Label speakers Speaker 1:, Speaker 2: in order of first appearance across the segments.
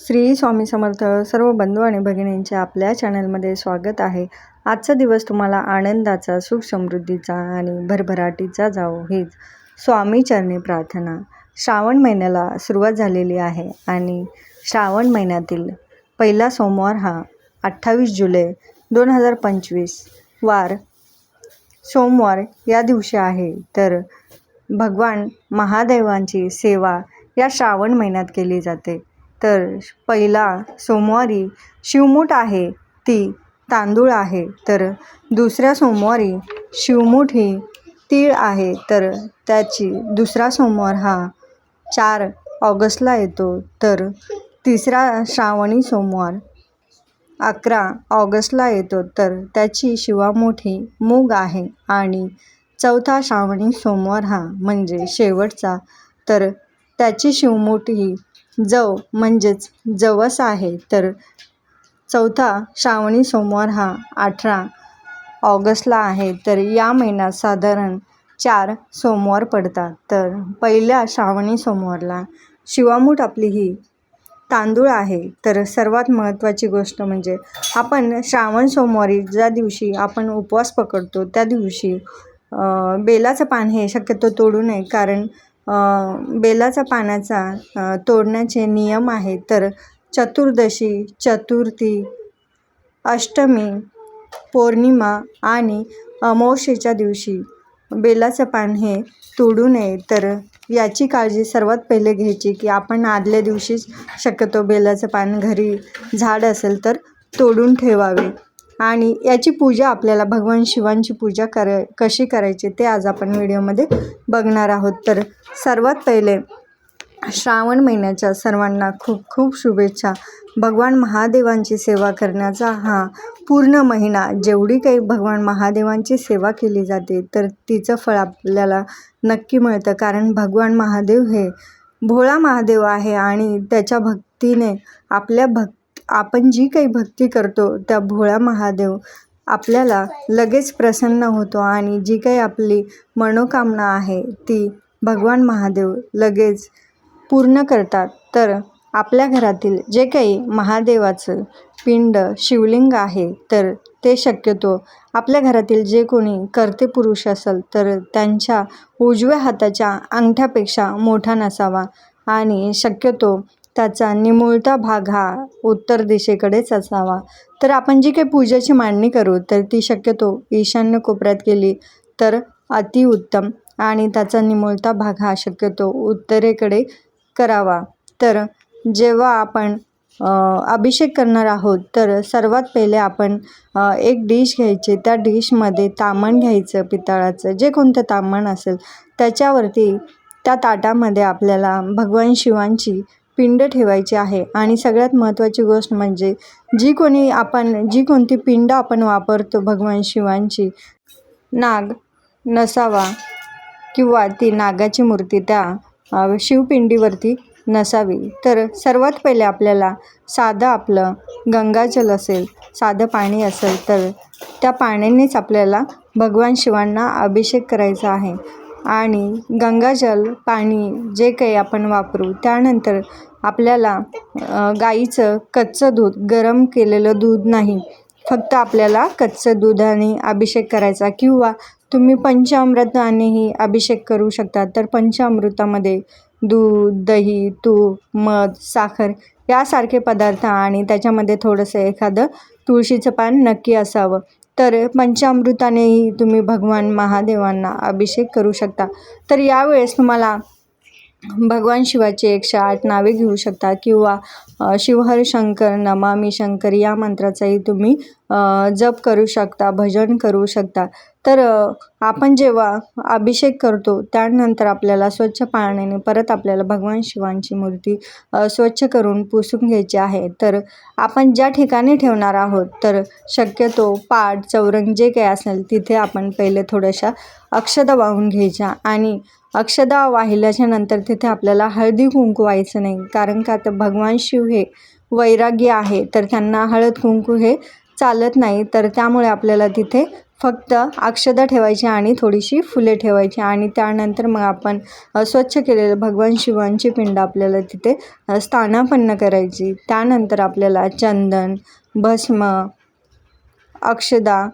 Speaker 1: श्री स्वामी समर्थ सर्व बंधू आणि भगिनींचे आपल्या चॅनलमध्ये स्वागत आहे. आजचा दिवस तुम्हाला आनंदाचा सुख समृद्धीचा आणि भरभराटीचा जावो हीच स्वामी चरणी प्रार्थना. श्रावण महिन्याला सुरुवात झालेली आहे आणि श्रावण महिन्यातील पहिला सोमवार हा अठ्ठावीस जुलै दोन हजार पंचवीस वार सोमवार या दिवशी आहे. तर भगवान महादेवांची सेवा या श्रावण महिन्यात केली जाते. तर पहिला सोमवारी शिवमूठ आहे ती तांदूळ आहे. तर दुसऱ्या सोमवारी शिवमूठ ही तीळ आहे. तर त्याची दुसरा सोमवार हा चार ऑगस्टला येतो. तर तिसरा श्रावणी सोमवार अकरा ऑगस्टला येतो. तर त्याची शिवामोठी मूग आहे. आणि चौथा श्रावणी सोमवार हा म्हणजे शेवटचा. तर त्याची शिवमूठ ही जव म्हणजेच जवस आहे. तर चौथा श्रावणी सोमवार हा अठरा ऑगस्टला आहे. तर या महिन्यात साधारण चार सोमवार पडतात. तर पहिल्या श्रावणी सोमवारला शिवामूठ आपली ही तांदूळ आहे. तर सर्वात महत्त्वाची गोष्ट म्हणजे आपण श्रावण सोमवारी ज्या दिवशी आपण उपवास पकडतो त्या दिवशी बेलाचं पान हे शक्यतो तोडू नये. कारण बेलाचा पानाचा तोडण्याचे नियम आहेत तर चतुर्दशी चतुर्थी अष्टमी पौर्णिमा आणि अमावस्येच्या दिवशी बेलाचं पान हे तोडू नये. तर याची काळजी सर्वात पहिले घ्यायची की आपण आदल्या दिवशीच शक्यतो बेलाचं पान घरी झाड असेल तर तोडून ठेवावे. आणि याची पूजा आपल्याला भगवान शिवांची पूजा कर कशी करायची ते आज आपण व्हिडिओमध्ये बघणार आहोत. तर सर्वात पहिले श्रावण महिन्याच्या सर्वांना खूप खूप शुभेच्छा. भगवान महादेवांची सेवा करण्याचा हा पूर्ण महिना. जेवढी काही भगवान महादेवांची सेवा केली जाते तर तिचं फळ आपल्याला नक्की मिळतं. कारण भगवान महादेव हे भोळा महादेव आहे आणि त्याच्या भक्तीने आपल्या भक् आपण जी काही भक्ती करतो त्या भोळा महादेव आपल्याला लगेच प्रसन्न होतो आणि जी काही आपली मनोकामना आहे ती भगवान महादेव लगेच पूर्ण करतात. तर आपल्या घरातील जे काही महादेवाचं पिंड शिवलिंग आहे तर ते शक्यतो आपल्या घरातील जे कोणी कर्ते पुरुष असेल तर त्यांच्या उजव्या हाताच्या अंगठ्यापेक्षा मोठा नसावा आणि शक्यतो त्याचा निमुळता भाग हा उत्तर दिशेकडेच असावा. तर आपण जी काही पूजेची मांडणी करू तर ती शक्यतो ईशान्य कोपऱ्यात केली तर अतिउत्तम आणि त्याचा निमुळता भाग हा शक्यतो उत्तरेकडे करावा. तर जेव्हा आपण अभिषेक करणार आहोत तर सर्वात पहिले आपण एक डिश घ्यायची. त्या डिशमध्ये तामण घ्यायचं पितळाचं. जे कोणतं तामण असेल त्याच्यावरती त्या ताटामध्ये आपल्याला भगवान शिवांची पिंड ठेवायची आहे. आणि सगळ्यात महत्त्वाची गोष्ट म्हणजे जी कोणी आपण जी कोणती पिंड आपण वापरतो भगवान शिवांची नाग नसावा किंवा ती नागाची मूर्ती त्या शिवपिंडीवरती नसावी. तर सर्वात पहिले आपल्याला साधं आपलं गंगाजल असेल साधं पाणी असेल तर त्या पाण्यानेच आपल्याला भगवान शिवांना अभिषेक करायचा आहे. आणि गंगाजल पाणी जे काही आपण वापरू त्यानंतर आपल्याला गाईचं कच्चं दूध गरम केलेलं दूध नाही. फक्त आपल्याला कच्चं दुधाने अभिषेक करायचा किंवा तुम्ही पंचामृतानेही अभिषेक करू शकता. तर पंचामृतामध्ये दूध दही तूप मध साखर यासारखे पदार्थ आणि त्याच्यामध्ये थोडंसं एखादं तुळशीचं पान नक्की असावं. तर पंचामृतानेही तुम्ही भगवान महादेवांना अभिषेक करू शकता. तर यावेळेस तुम्हाला भगवान शिवाची एकशे आठ नावे घेऊ शकता किंवा शिवहर शंकर नमामी शंकर या मंत्राचाही तुम्ही जप करू शकता भजन करू शकता. तर आपण जेव्हा अभिषेक करतो त्यानंतर आपल्याला स्वच्छ पाण्याने परत आपल्याला भगवान शिवांची मूर्ती स्वच्छ करून पुसून घ्यायची आहे. तर आपण ज्या ठिकाणी ठेवणार आहोत तर शक्यतो पाट चौरंग जे काही असेल तिथे आपण पहिले थोड्याशा अक्षदा वाहून घ्यायच्या आणि अक्षदा वाहिल्याच्या नंतर तिथे आपल्याला हळदी कुंकू व्हायचं नाही. कारण का? तर भगवान शिव हे वैराग्य आहे तर त्यांना हळद कुंकू हे चालत नाही. तर त्यामुळे आपल्याला तिथे फक्त अक्षदा ठेवायची आणि थोडीशी फुले ठेवायची. आणि त्यानंतर मग आपण स्वच्छ केलेलं भगवान शिवांची पिंड आपल्याला तिथे स्थानापन्न करायची. त्यानंतर आपल्याला चंदन भस्म अक्षदा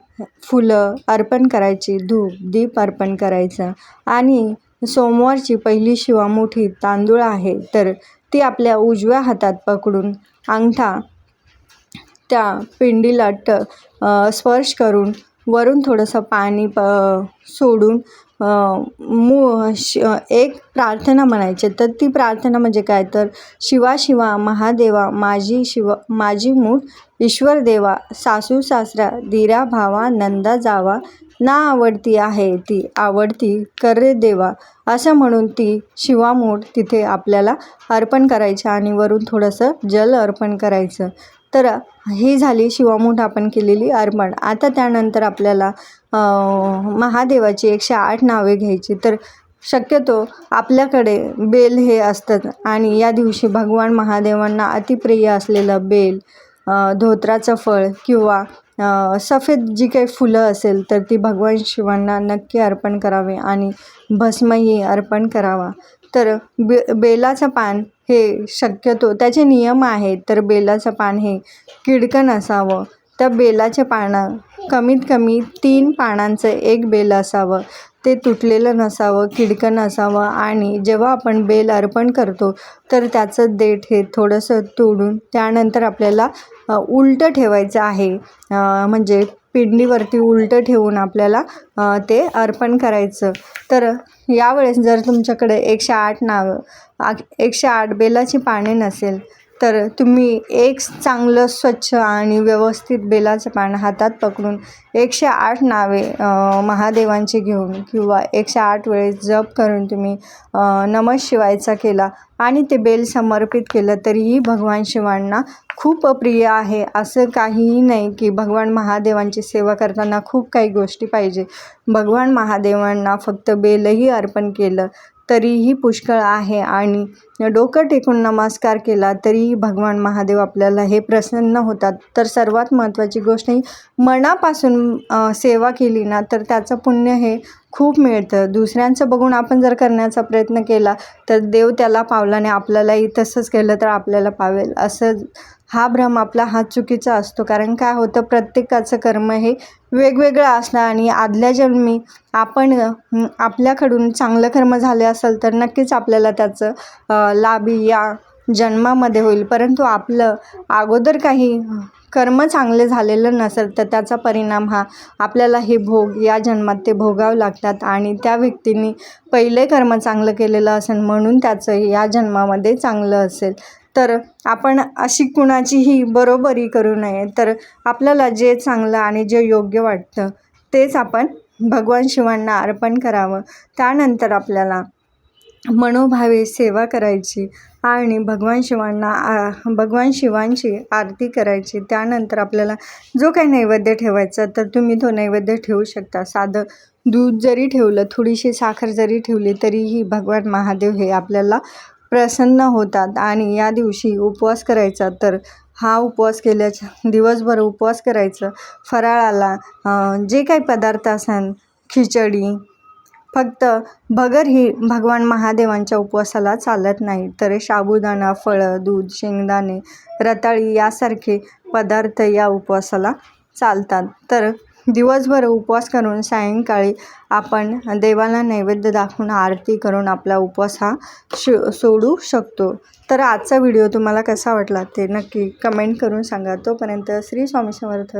Speaker 1: फुलं अर्पण करायची. धूप दीप अर्पण करायचं. आणि सोमवारची पहिली शिवा मोठी तांदूळ आहे तर ती आपल्या उजव्या हातात पकडून अंगठा त्या पिंडीला ट स्पर्श करून वरून थोडंसं पाणी प सोडून मू श एक प्रार्थना म्हणायचे. तर ती प्रार्थना म्हणजे काय? तर शिवा शिवा महादेवा माझी शिव माझी मूठ ईश्वर देवा सासू सासरा धीरा भावा नंदा जावा ना आवडती आहे ती आवडती कर रे देवा. असं म्हणून ती शिवामूठ तिथे आपल्याला अर्पण करायची आणि वरून थोडंसं जल अर्पण करायचं. तर ही झाली शिवामूठ आपण केलेली अर्पण. आता त्यानंतर आपल्याला महादेवाची एकशे आठ नावे घ्यायची. तर शक्यतो आपल्याकडे बेल हे असतात आणि या दिवशी भगवान महादेवांना अतिप्रिय असलेलं बेल धोत्राचं फळ किंवा सफेद जी काही फुलं असेल तर ती भगवान शिवांना नक्की अर्पण करावे आणि भस्मही अर्पण करावा. तर बे बेलाचं पान हे शक्यतो त्याचे नियम आहेत तर बेलाचं पान हे किडकन असावं. त्या बेलाच्या पानं कमीत कमी तीन पानांचं एक बेल असावं. ते तुटलेलं नसावं किडकं नसावं आणि जेव्हा आपण बेल अर्पण करतो तर त्याचं देठ हे थोडंसं तोडून त्यानंतर आपल्याला उलटं ठेवायचं आहे. म्हणजे पिंडीवरती उलटं ठेवून आपल्याला ते अर्पण करायचं. तर यावेळेस जर तुमच्याकडे एकशे आठ नावं एकशे आठ बेलाची पाने नसेल तर तुम्ही एक चांगलं स्वच्छ आणि व्यवस्थित बेलाचं पान हातात पकडून एकशे आठ नावे महादेवांची घेऊन किंवा एकशे आठ वेळेस जप करून तुम्ही नमः शिवायचा केला आणि ते बेल समर्पित केलं तरीही भगवान शिवांना खूप प्रिय आहे. असं काहीही नाही की भगवान महादेवांची सेवा करताना खूप काही गोष्टी पाहिजे. भगवान महादेवांना फक्त बेलही अर्पण केलं तरीही पुष्कळ आहे आणि डोकं टेकून नमस्कार केला तरीही भगवान महादेव आपल्याला हे प्रसन्न होतात. तर सर्वात महत्त्वाची गोष्ट ही मनापासून सेवा केली ना तर त्याचं पुण्य हे खूप मिळतं. दुसऱ्यांचं बघून आपण जर करण्याचा प्रयत्न केला तर देव त्याला पावला आणि आपल्यालाही तसंच केलं तर आपल्याला पावेल. असं हा भ्रम आपला हा चुकीचा असतो. कारण काय होतं प्रत्येकाचं कर्म हे वेगवेगळं असतं आणि आदल्या जन्मी आपण आपल्याकडून चांगलं कर्म झाले असेल तर नक्कीच आपल्याला त्याचं लाभ या जन्मामध्ये होईल. परंतु आपलं अगोदर काही कर्म चांगले झालेलं नसेल तर त्याचा परिणाम हा आपल्याला हे भोग या जन्मात ते भोगावं लागतात. आणि त्या व्यक्तीने पहिले कर्म चांगलं केलेलं असेल म्हणून त्याचं या जन्मामध्ये चांगलं असेल. तर आपण अशी कुणाचीही बरोबरी करू नये. तर आपल्याला जे चांगलं आणि जे योग्य वाटतं तेच आपण भगवान शिवांना अर्पण करावं. त्यानंतर आपल्याला मनोभावे सेवा करायची आणि भगवान शिवांना आ, भगवान शिवांची आरती करायची. त्यानंतर आपल्याला जो काही नैवेद्य ठेवायचा तर तुम्ही तो नैवेद्य ठेवू शकता. साधं दूध जरी ठेवलं थोडीशी साखर जरी ठेवली तरीही भगवान महादेव हे आपल्याला प्रसन्न होतात आणि या दिवशी उपवास करायचा. तर हा उपवास केल्याच्या दिवसभर उपवास करायचं. फराळाला जे काही पदार्थ असेल खिचडी फक्त भगर ही भगवान महादेवांच्या उपवासाला चालत नाही. तर साबुदाणा फळं दूध शेंगदाणे रताळी यासारखे पदार्थ या उपवासाला चालतात. तर दिवसभर उपवास करून सायंकाळी आपण देवाला नैवेद्य दाखवून आरती करून आपला उपवास हा शो सोडू शकतो. तर आजचा व्हिडिओ तुम्हाला कसा वाटला ते नक्की कमेंट करून सांगा. तोपर्यंत श्री स्वामी समर्थ.